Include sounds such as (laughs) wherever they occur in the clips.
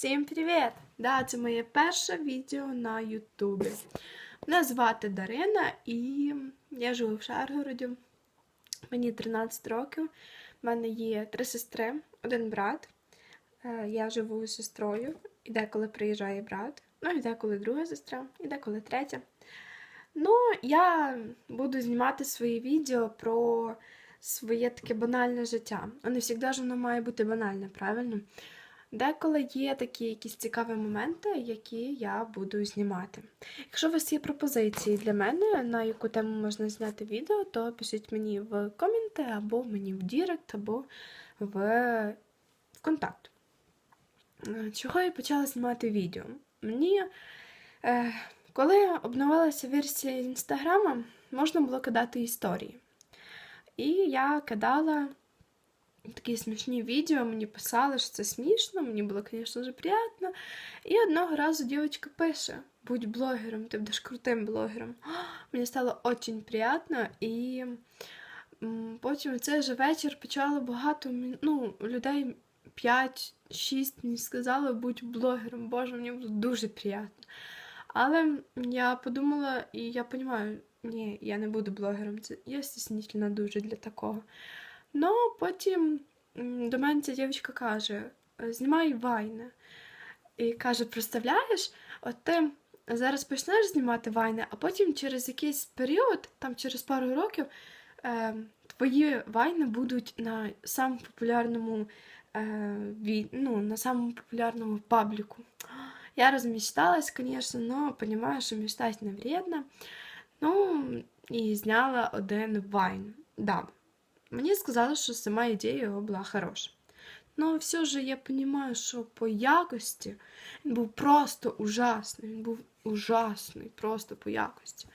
Всім привіт! Да, це моє перше відео на Ютубі. Мене звати Дарина і я живу в Шаргороді. Мені 13 років. У мене є три сестри, один брат. Е, Я живу з сестрою, і деколи приїжджає брат, ну і деколи друга сестра, і деколи третя. Ну, я буду знімати свої відео про своє таке банальне життя. А не завжди воно має бути банальне, правильно? Деколи є такі якісь цікаві моменти, які я буду знімати. Якщо у вас є пропозиції для мене, на яку тему можна зняти відео, то пишіть мені в коменти, або мені в Дірект, або в, контакт. Е, Чого я почала знімати відео? Мені, е, коли обновилася версія інстаграма, можна було кидати історії. І я кидала такі смішні відео, мені писали, що це смішно, мені було, звісно ж, приємно. І одного разу дівчинка пише: будь блогером, ти будеш крутим блогером. (gasps) Мені стало дуже приємно, і потім цей же вечір почало багато ну, людей 5-6 мені сказали, будь блогером. Боже, мені було дуже приємно. Але я подумала, і я розумію, ні, я не буду блогером. Це я стіснительна дуже для такого. Ну, потім до мене ця дівчинка каже: знімай вайни. І каже: представляєш, от ти зараз почнеш знімати вайни, а потім через якийсь період, там через пару років, е, твої вайни будуть на самому популярному е, ну, на самому популярному пабліку. Я розмечталась, звісно, но розумію, що мечтать не вредно. Ну, і зняла один вайн. Да. Мені сказали, що сама ідея його була хороша. Но все ж я розумію, що по якості він був просто ужасний. Він був ужасний, просто по якості.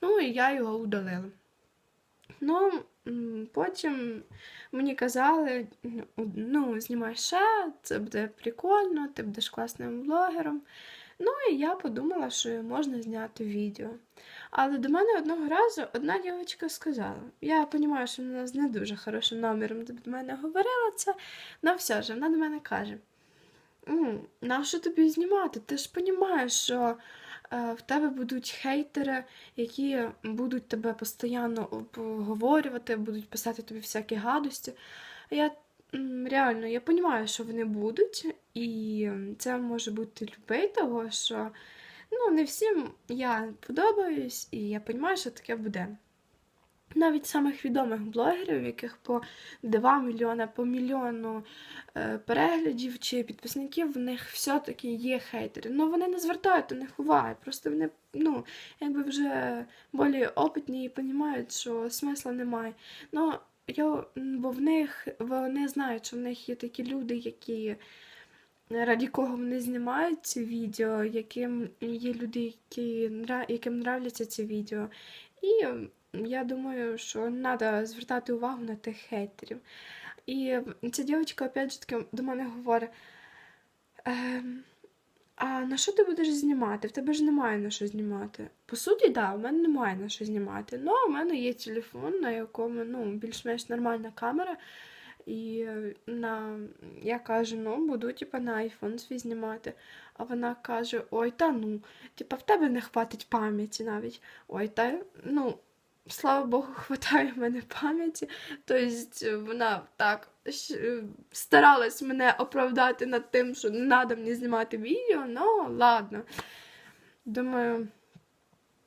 Ну, і я його удалила. Ну, потім мені казали, ну, знімай ще, це буде прикольно, ти будеш класним блогером. Ну, і я подумала, що можна зняти відео. Але до мене одного разу одна дівчинка сказала: я розумію, що вона з не дуже хорошим номером до мене говорила це, але все ж вона до мене каже: нащо тобі знімати? Ти ж розумієш, що е, в тебе будуть хейтери, які будуть тебе постійно обговорювати, будуть писати тобі всякі гадості. Я реально я розумію, що вони будуть, і це може бути любий того, що ну, не всім я подобаюсь, і я розумію, що таке буде. Навіть самих відомих блогерів, яких по 2 мільйона, по мільйону е, переглядів чи підписників, в них все-таки є хейтери. Ну вони не звертають до них уваги. Просто вони ну, якби вже більш опитні і розуміють, що смисла немає. Ну, я, бо в них вони знають, що в них є такі люди, які раді кого вони знімають ці відео, яким є люди, які, яким нравляться ці відео. І я думаю, що треба звертати увагу на тих хейтерів. І ця дівчинка, опять же таки, до мене говорить. Ем, а на що ти будеш знімати? В тебе ж немає на що знімати. По суті, так, да, у мене немає на що знімати. Ну, у мене є телефон, на якому ну, більш-менш нормальна камера. І на, я кажу, ну, буду типа, на iPhone свій знімати. А вона каже: ой, та ну, типа, в тебе не хватить пам'яті навіть. Ой, та ну, слава Богу, (laughs) хватає в мене пам'яті. Тобто вона так е, старалась мене оправдати над тим, що не треба мені знімати відео, ну ладно. Думаю,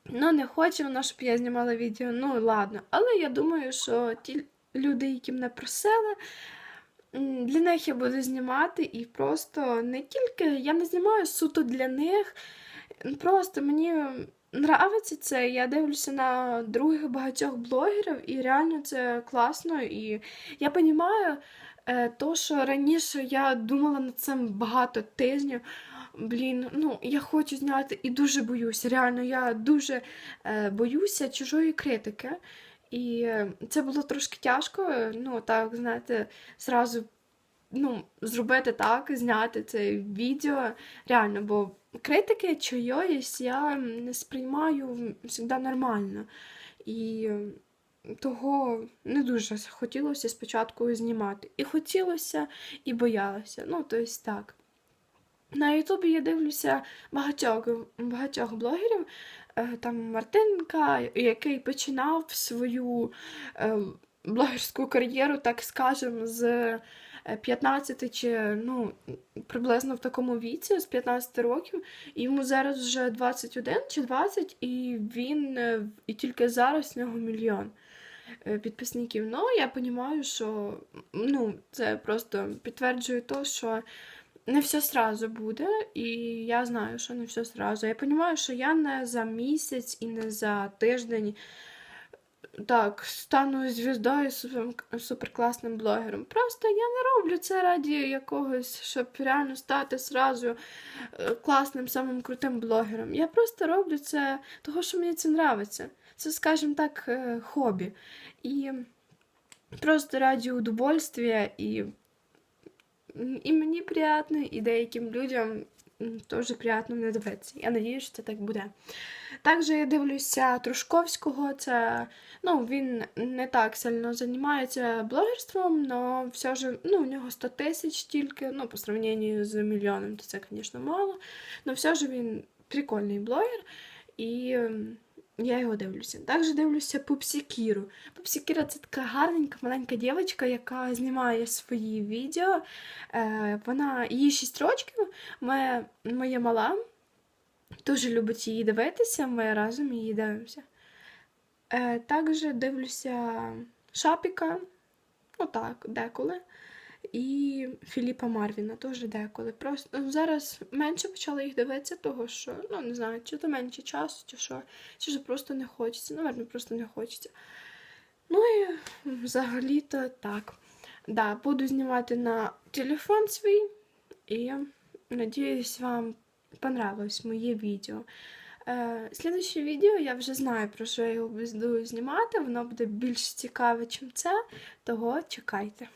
ну не хоче вона, щоб я знімала відео, ну ладно. Але я думаю, що ті люди, які мене просили, для них я буду знімати і просто не тільки я не знімаю суто для них. Просто мені нравиться це. Я дивлюся на других багатьох блогерів, і реально це класно. І я розумію, е, то, що раніше я думала над цим багато тижнів. Блін, ну я хочу зняти і дуже боюся. Реально, я дуже е, боюся чужої критики. І е, це було трошки тяжко. Ну, так, знаєте, зразу ну, зробити так, зняти це відео. Реально, бо критики чиyoїсь я не сприймаю завжди нормально. І того не дуже хотілося спочатку знімати. І хотілося, і боялася. Ну, тобто так. На Ютубі я дивлюся багатьох, багатьох блогерів. Е, Там Мартинка, який починав свою е, блогерську кар'єру, так скажемо, з е, 15 чи ну, приблизно в такому віці, з 15 років. І йому зараз вже 21 чи 20, і він е, і тільки зараз в нього мільйон е, підписників. Ну, я розумію, що ну, це просто підтверджує те, що не все сразу буде, і я знаю, що не все сразу. Я розумію, що я не за місяць і не за тиждень так стану звіздою суперкласним блогером. Просто я не роблю це раді якогось, щоб реально стати сразу е, класним, самим крутим блогером. Я просто роблю це того, що мені це нравиться. Це, скажімо так, е, хобі. І просто раді удовольствия і і мені приємно, і деяким людям теж приємно мене дивитися. Я надіюся, що це так буде. Також я дивлюся Трушковського, це ну, він не так сильно займається блогерством, але все ж ну, у нього 100 тисяч тільки, ну, по сравненню з мільйоном, то це, звісно, мало. Але все ж він прикольний блогер. І я його дивлюся. Також дивлюся Пупсі Кіру. Пупсі Кіра це така гарненька маленька дівчинка, яка знімає свої відео. Е, вона їй 6 років. Моя, моя мала дуже любить її дивитися, ми разом її дивимося. Е, також дивлюся Шапіка, ну так, деколи. І Філіпа Марвіна теж деколи. Просто ну, зараз менше почала їх дивитися, того що, ну не знаю, чи то менше часу, чи що, чи ж просто не хочеться. Наверно, просто не хочеться. Ну і взагалі-то так. Да, буду знімати на телефон свій. І надіюсь, вам понравилось моє відео. Е, Слідуще відео я вже знаю, про що я його буду знімати. Воно буде більш цікаве, ніж це. Того чекайте.